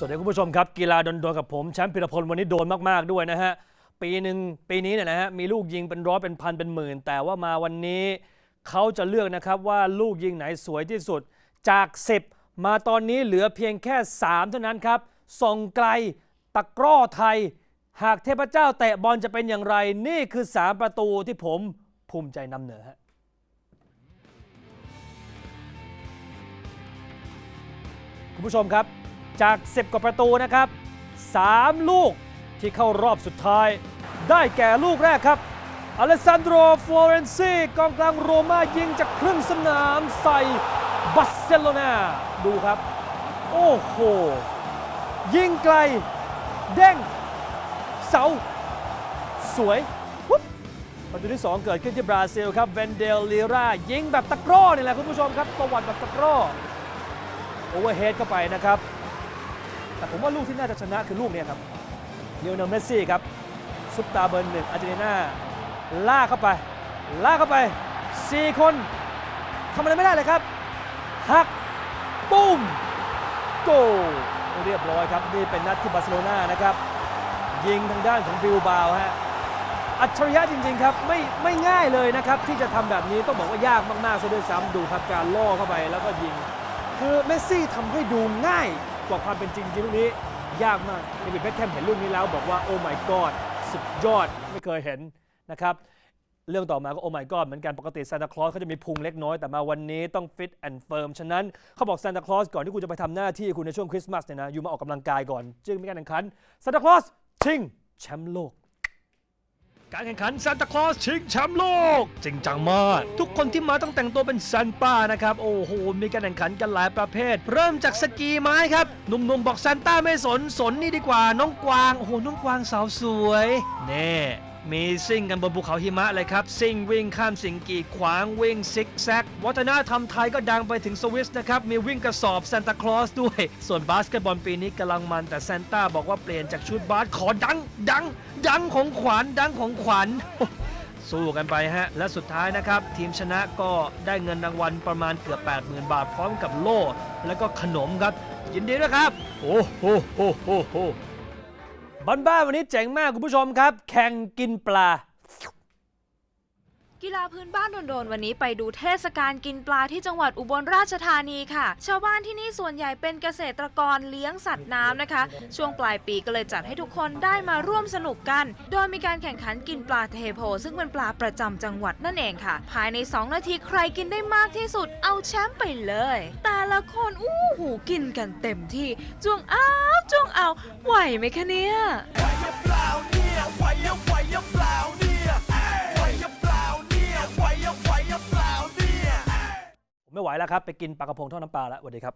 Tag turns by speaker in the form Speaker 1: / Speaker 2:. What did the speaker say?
Speaker 1: สวัสดีคุณผู้ชมครับ กีฬาโดนๆกับผมแชมป์พิรพลวันนี้โดนมากๆด้วยนะฮะ ปีหนึ่งปีนี้เนี่ยนะฮะมีลูกยิงเป็นร้อยเป็นพันเป็นหมื่น แต่ว่ามาวันนี้เขาจะเลือกนะครับว่าลูกยิงไหนสวยที่สุดจาก 10 มาตอนนี้เหลือเพียงแค่ 3 เท่านั้นครับส่งไกลตะกร้อไทย หากเทพเจ้าเตะบอลจะเป็นอย่างไร นี่คือ 3 ประตูที่ผมภูมิใจนำเหนือฮะคุณผู้ชมครับ จาก 10 กว่าประตูนะครับ 3 ลูกที่เข้ารอบสุดท้าย ได้แก่ลูกแรกครับอเลสซานโดรฟลอเรนซีกองกลางโรม่ายิงจากครึ่งสนามใส่บาร์เซโลนาดูครับ โอ้โห ยิงไกล เด้ง เสา สวยปุ๊บประตูที่ 2 เกิดขึ้นที่บราซิลครับเวนเดลลีรายิงแบบตะกร้อนี่แหละคุณผู้ชมครับประวัติแบบตะกร้อโอเวอร์เฮดเข้าไปนะครับ แต่ผมว่าลูกที่น่าจะชนะคือลูกนี้ครับเลโอเนลเมสซี่ครับซุปตาเบอร์หนึ่งอาร์เจนตินาลากเข้าไป ลากเข้าไป 4 คนทำอะไรไม่ได้เลยครับหักปุ้มโกเรียบร้อยครับ นี่เป็นนัดที่บาร์เซโลนานะครับ ยิงทางด้านของบิลบาวฮะอัจฉริยะจริง ๆ ครับ ไม่ไม่ง่ายเลยนะครับ ที่จะทำแบบนี้ต้องบอกว่ายากมากๆซะด้วยซ้ำดูครับการล่อเข้าไปแล้วก็ยิง คือเมสซี่ทำให้ดูง่าย กว่าความเป็นจริงจริงลูกนี้ยากมากเดวิดเบคแคมเห็นลูกนี้แล้วบอกว่าโอ้ my god สุดยอดไม่เคยเห็นนะครับเรื่องต่อมาก็โอ้ my god เหมือนกันปกติซานตาคลอสเขาจะมีพุงเล็กน้อยแต่มาวันนี้ต้องฟิตแอนด์เฟิร์มฉะนั้นเขาบอกซานตาคลอสก่อนที่คุณจะไปทำหน้าที่คุณในช่วงคริสต์มาสเนี่ยนะอยู่มาออกกำลังกายก่อน จึงมีการแข่งขันซานตาคลอสชิงแชมป์โลก การแข่งขันซานตาคลอสชิงแชมป์โลก จริงจังมาก ทุกคนที่มาต้องแต่งตัวเป็นซานต้านะครับ โอ้โห มีการแข่งขันกันหลายประเภท เริ่มจากสกีไม้ครับ หนุ่มๆบอกซานต้าไม่สน สนนี่ดีกว่า น้องกวาง โอ้โห น้องกวางสาวสวยเน่ มีซิ่งกันบนภูเขาหิมะเลยครับ ซิ่งวิ่งข้ามสิ่งกีดขวางวิ่งซิกแซก วัฒนธรรมไทยก็ดังไปถึงสวิสนะครับ มีวิ่งกระสอบซานตาคลอสด้วย ส่วนบาสเกตบอลปีนี้กำลังมันแต่ซานต้าบอกว่าเปลี่ยนจากชุดบาสขอดัง ดัง ดังของขวัญดังของขวัญสู้กันไปฮะ และสุดท้ายนะครับ ทีมชนะก็ได้เงินรางวัลประมาณเกือบ 80,000 บาทพร้อมกับโล่ แล้วก็ขนมครับ ยินดีด้วยครับ โอ้โหโหโหโห บ้านๆวันนี้เจ๋งมากคุณผู้ชมครับ แข่งกินปลา
Speaker 2: กีฬาพื้นบ้านโดนๆวันนี้ไปดูเทศกาลกินปลาที่จังหวัดอุบลราชธานีค่ะ ชาวบ้านที่นี่ส่วนใหญ่เป็นเกษตรกรเลี้ยงสัตว์น้ำนะคะ ช่วงปลายปีก็เลยจัดให้ทุกคนได้มาร่วมสนุกกัน โดยมีการแข่งขันกินปลาเทโพ ซึ่งเป็นปลาประจำจังหวัดนั่นเองค่ะ ภายใน 2 นาทีใครกินได้มากที่สุดเอาแชมป์ไปเลย แต่ละคนอู้หูกินกันเต็มที่จ้วงอ้าวจ้วงเอาไหวไหมคะเนี่ย
Speaker 1: ผม ไม่ไหวแล้วครับ ไปกินปลากระพงทอดน้ำปลาแล้วสวัสดีครับ